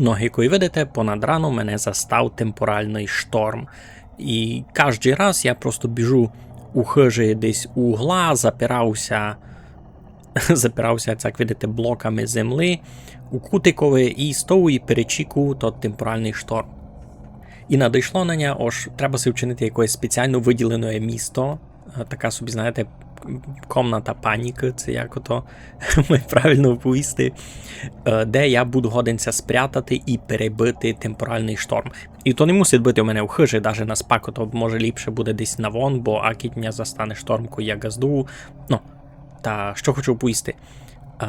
Як видите, понад рано мене застав темпоральний шторм. І кожен раз я просто біжу у хижі десь у угла, запирався, запирався, як видите, блоками землі у кутикові і стою і перечікую тот темпоральний шторм. І надійшло на нього, ож треба си вчинити якесь спеціально виділене місто, е, така собі, знаєте, комната паніки, це як ото ми правильно вповісти, е, де я буду годинця спрятати і перебити темпоральний шторм. І то не мусить бути у мене в хижі, навіть на спаку, то може ліпше буде десь на вон, бо акіть мене застане шторм, коли я газду. Ну, та що хочу вповісти.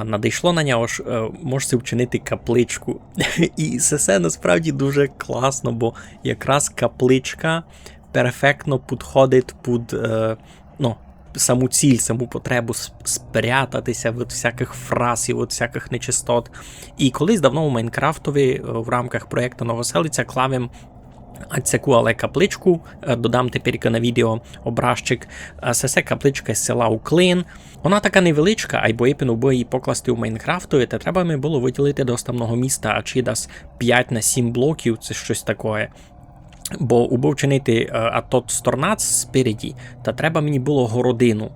Надійшло на нього ж, е, можете вчинити капличку. І це насправді дуже класно, бо якраз капличка перфектно підходить під е, ну, саму ціль, саму потребу спрятатися від всяких фраз і від всяких нечистот. І колись давно у Майнкрафтові е, в рамках проєкту Новоселиця клавим Цяку але капличку, додам тепер на відео образчик. Це все капличка з села Уклин. Вона така невеличка, а й боїпину би її покласти у Майнкрафтові, та треба мені було виділити до много міста, а чи дасть 5 на 7 блоків, це щось таке. Бо убив чинити а тот сторнац спереді, та треба мені було городину.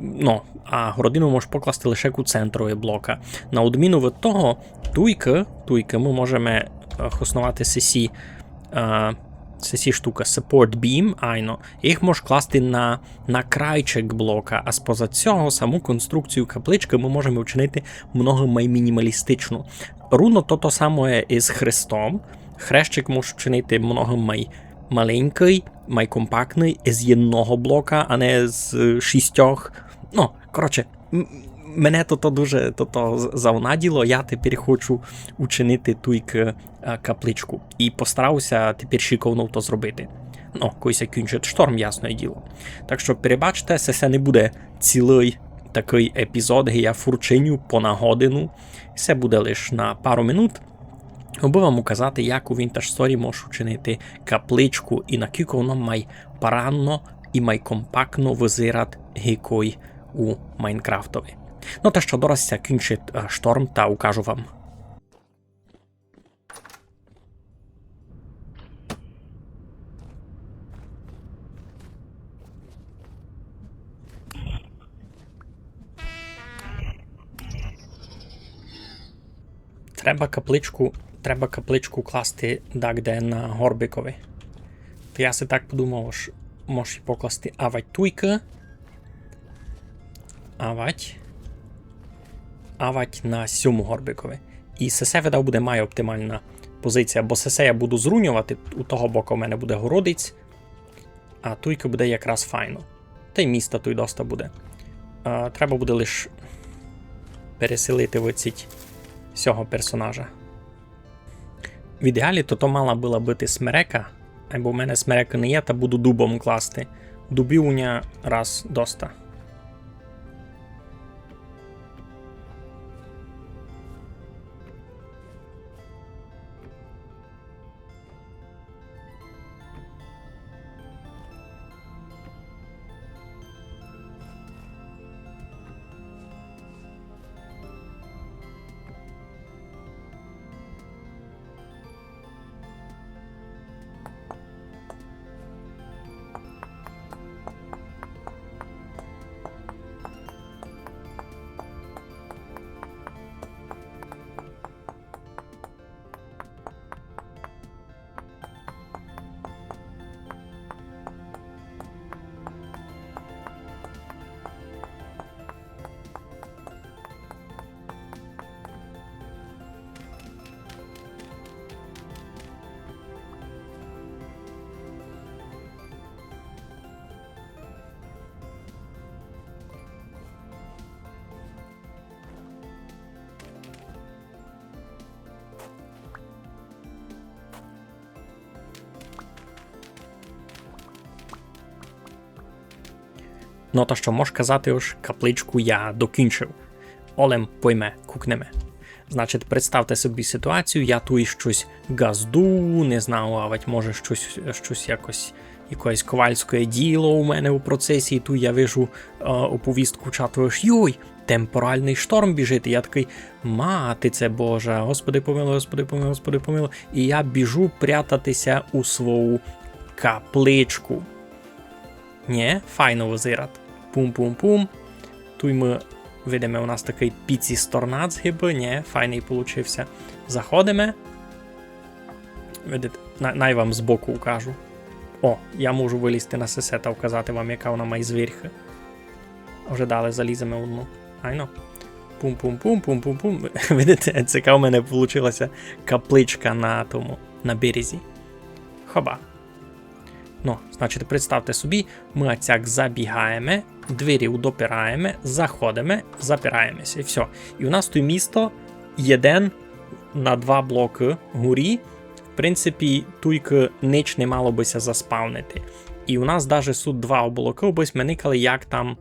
Ну, а городину можеш покласти лише у центрові блока. На відміну від того, туйки, туйки ми можемо хоснувати сесі це сі штука Support Beam, айно, їх можеш класти на на крайчик блока, а споза цього саму конструкцію каплички ми можемо вчинити много мінімалістичну. Руно то то саме із хрестом. Хрещик може вчинити много май маленький, май компактний, з одного блока, а не з шістьох. Ну, коротше, мене то, -то дуже то, -то завнаділо, я тепер хочу учинити туйк е, капличку. І постарався тепер шиковно то зробити. Ну, колись кінчить шторм, ясне діло. Так що перебачте, це не буде цілий такий епізод, я фурчиню по годину. Це буде лише на пару минут. Аби вам указати, як у Vintage Story можеш учинити капличку і на воно май паранно і май компактно визират гікой у Майнкрафтові. No też to doraz się kończy sztorm, ta ukażę wam. Треба капличку треба капличку класти де на горбикові. То я си так подумав, що можеш покласти авать туйка. Авать авать на сьому горбикові. І сесе видав буде має оптимальна позиція, бо сесе я буду зрунювати, у того боку в мене буде городиць, а туйка буде якраз файно. Та й міста той доста буде. А, Треба буде лише переселити виціть цього персонажа. В ідеалі то то мала була бути смерека, або в мене смерека не є, та буду дубом класти. Дубів у раз доста. Ну то що можеш казати, уж капличку я докінчив. Олем пойме, кукнеме. Значить, представте собі ситуацію, я тут щось газду, не знаю, ведь може щось щось якось якесь ковальське діло у мене у процесі, і тут я вижу е, оповістку чату, йой, темпоральний шторм біжить. І я такий, мати це Божа, господи помилуй, господи помилуй, господи помилуй. І я біжу прятатися у свою капличку. Ні, файно визират. Пум-пум-пум. Тут ми видимо, у нас такий піці-сторнат згиби. Ні, файний получився. Заходимо. Видите, на- най вам збоку укажу. О, я можу вилізти на сесе та вказати вам, яка вона має звірха. Вже дали заліземо одну. Айно. Пум-пум-пум, пум-пум-пум. Видите, цяка у мене вийшла капличка на тому, на березі. Хоба. Ну, значить, представте собі, ми оцяк забігаємо, двері удопираємо, заходимо, запираємося. І все. І у нас тут місто єден на два блоки горі. В принципі, туйки ніч не мало бися заспавнити. І у нас даже суд два облаки, ось ми никали, як там,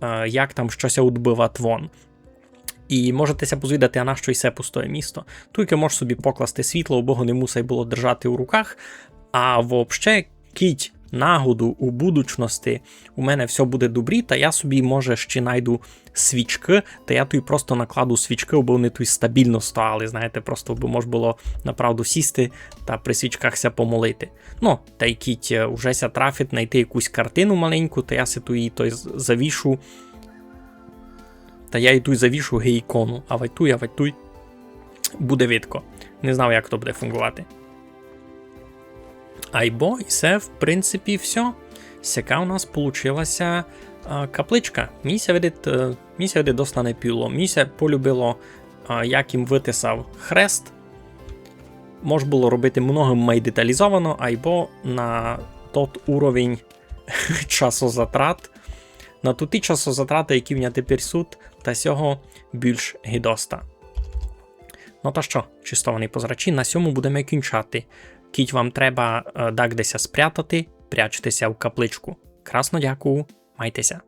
е, як там щось відбивати вон. І можетеся позвідати, а на що й се пустое місто. Туйки можеш собі покласти світло, бо не мусить було держати у руках. А взагалі, кіть нагоду у будучності у мене все буде добрі, та я собі, може, ще найду свічки, та я тут просто накладу свічки, бо вони тут стабільно стояли, знаєте, просто бо можна було направду сісти та при свічкахся помолити. Ну, та й кіть е, уже ся трафить знайти якусь картину маленьку, та я си ту той завішу. Та я йду і завішу гей-ікону, а вайтуй, а вайтуй. Буде видко. Не знав, як то буде фунгувати. Айбо, і це, в принципі, все. Сяка у нас получилася капличка. Міся видить, е, міся видить досить не піло. Міся полюбило, як їм витисав хрест. Мож було робити много май деталізовано, айбо на тот уровень часозатрат. На туті часозатрати, які в мене тепер суд, та сього більш гідоста. Ну та що, чистований позрачі, на сьому будемо кінчати. Кіть вам треба е, дак деся спрятати, прячтеся в капличку. Красно дякую, майтеся.